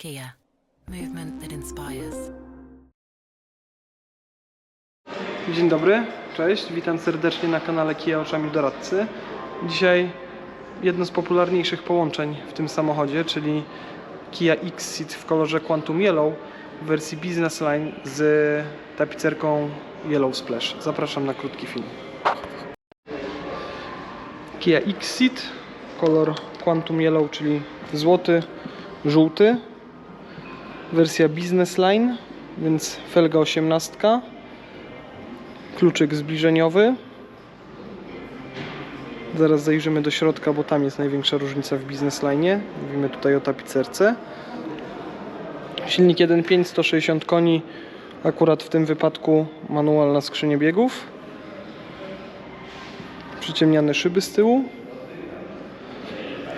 Kia, movement that inspires. Dzień dobry, cześć, witam serdecznie na kanale Kia Oczami Doradcy. Dzisiaj jedno z popularniejszych połączeń w tym samochodzie, czyli Kia Xceed w kolorze Quantum Yellow w wersji Business Line z tapicerką Yellow Splash. Zapraszam na krótki film. Kia Xceed, kolor Quantum Yellow, czyli złoty, żółty. Wersja Business Line, więc felga 18 kluczyk zbliżeniowy. Zaraz zajrzymy do środka, bo tam jest największa różnica w Business Line. Mówimy tutaj o tapicerce. Silnik 1.5 160 koni, akurat w tym wypadku manual na skrzynię biegów. Przyciemniane szyby z tyłu.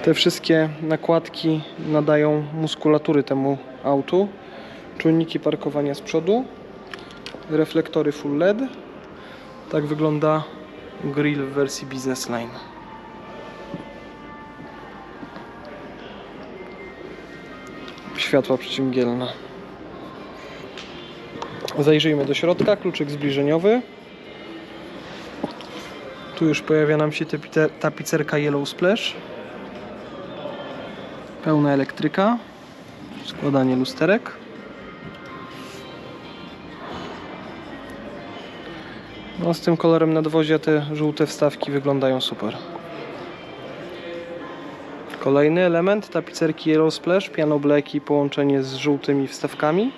Te wszystkie nakładki nadają muskulatury temu autu. Czujniki parkowania z przodu. Reflektory full LED. Tak wygląda grill w wersji Business Line. Światła przeciwmgielne. Zajrzyjmy do środka. Kluczyk zbliżeniowy. Tu już pojawia nam się tapicerka Yellow Splash. Pełna elektryka. Składanie lusterek. No z tym kolorem nadwozia te żółte wstawki wyglądają super. Kolejny element tapicerki Yellow Splash, piano black i połączenie z żółtymi wstawkami.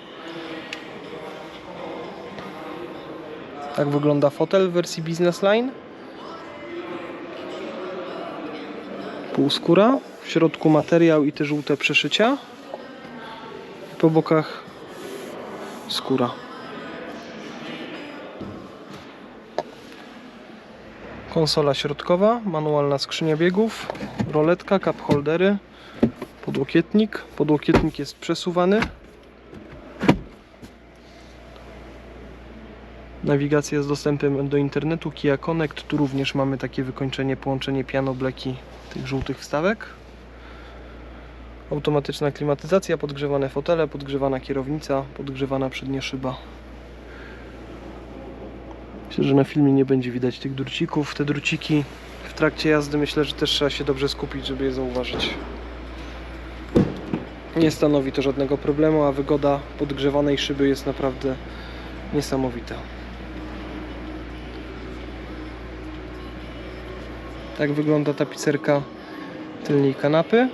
Tak wygląda fotel w wersji Business Line. Półskóra, w środku materiał i te żółte przeszycia. Po bokach skóra. Konsola środkowa, manualna skrzynia biegów, roletka, cup holdery, podłokietnik. Podłokietnik jest przesuwany. Nawigacja z dostępem do internetu, Kia Connect. Tu również mamy takie wykończenie, połączenie piano bleki tych żółtych wstawek. Automatyczna klimatyzacja, podgrzewane fotele, podgrzewana kierownica, podgrzewana przednia szyba. Myślę, że na filmie nie będzie widać tych drucików. Te druciki w trakcie jazdy myślę, że też trzeba się dobrze skupić, żeby je zauważyć. Nie stanowi to żadnego problemu, a wygoda podgrzewanej szyby jest naprawdę niesamowita. Tak wygląda tapicerka tylnej kanapy.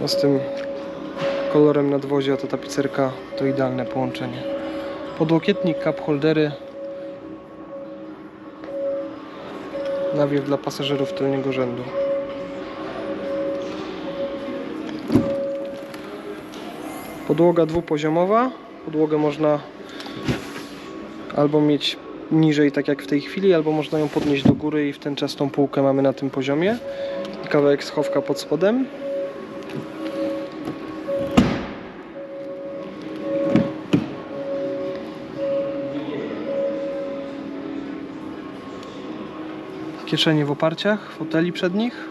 No z tym kolorem nadwozia to tapicerka to idealne połączenie podłokietnik, cup holdery, nawiew dla pasażerów tylnego rzędu. Podłoga dwupoziomowa. Podłogę można albo mieć niżej, tak jak w tej chwili, albo można ją podnieść do góry i w ten czas tą półkę mamy na tym poziomie. Kawałek schowka pod spodem. Kieszenie w oparciach, foteli przednich.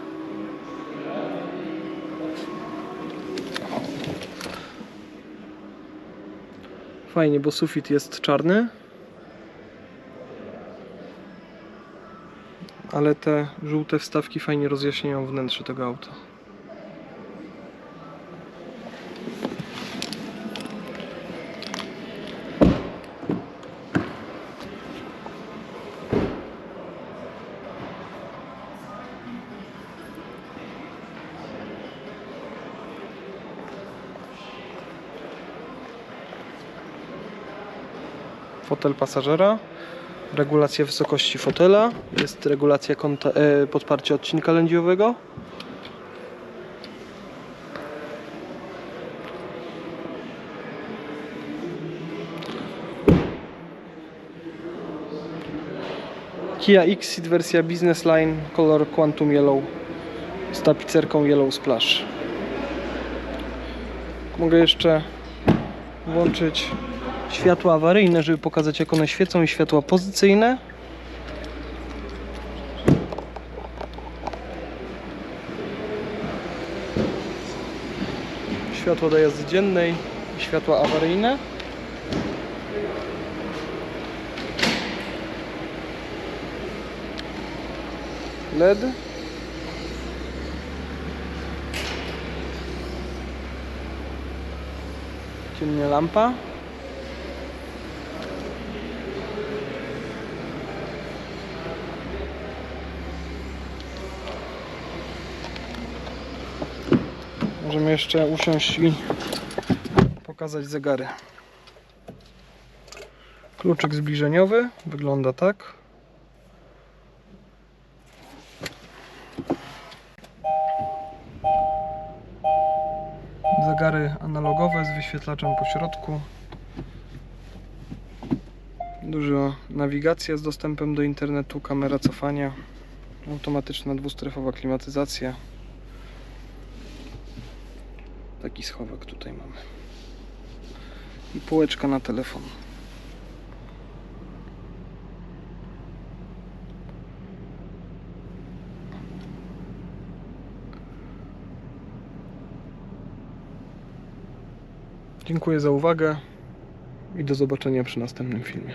Fajnie, bo sufit jest czarny. Ale te żółte wstawki fajnie rozjaśniają wnętrze tego auta. Fotel pasażera, regulacja wysokości fotela, jest regulacja e, podparcia odcinka lędźwiowego. Kia Xceed wersja Business Line, kolor Quantum Yellow z tapicerką Yellow Splash. Mogę jeszcze włączyć światła awaryjne, żeby pokazać jak one świecą i światła pozycyjne. światło do jazdy dziennej i światła awaryjne. LED. Ciemnia lampa. Możemy jeszcze usiąść i pokazać zegary. Kluczyk zbliżeniowy wygląda tak. Zegary analogowe z wyświetlaczem po środku. Duża nawigacja z dostępem do internetu, kamera cofania, automatyczna dwustrefowa klimatyzacja. Taki schowek tutaj mamy. I półeczka na telefon. Dziękuję za uwagę i do zobaczenia przy następnym filmie.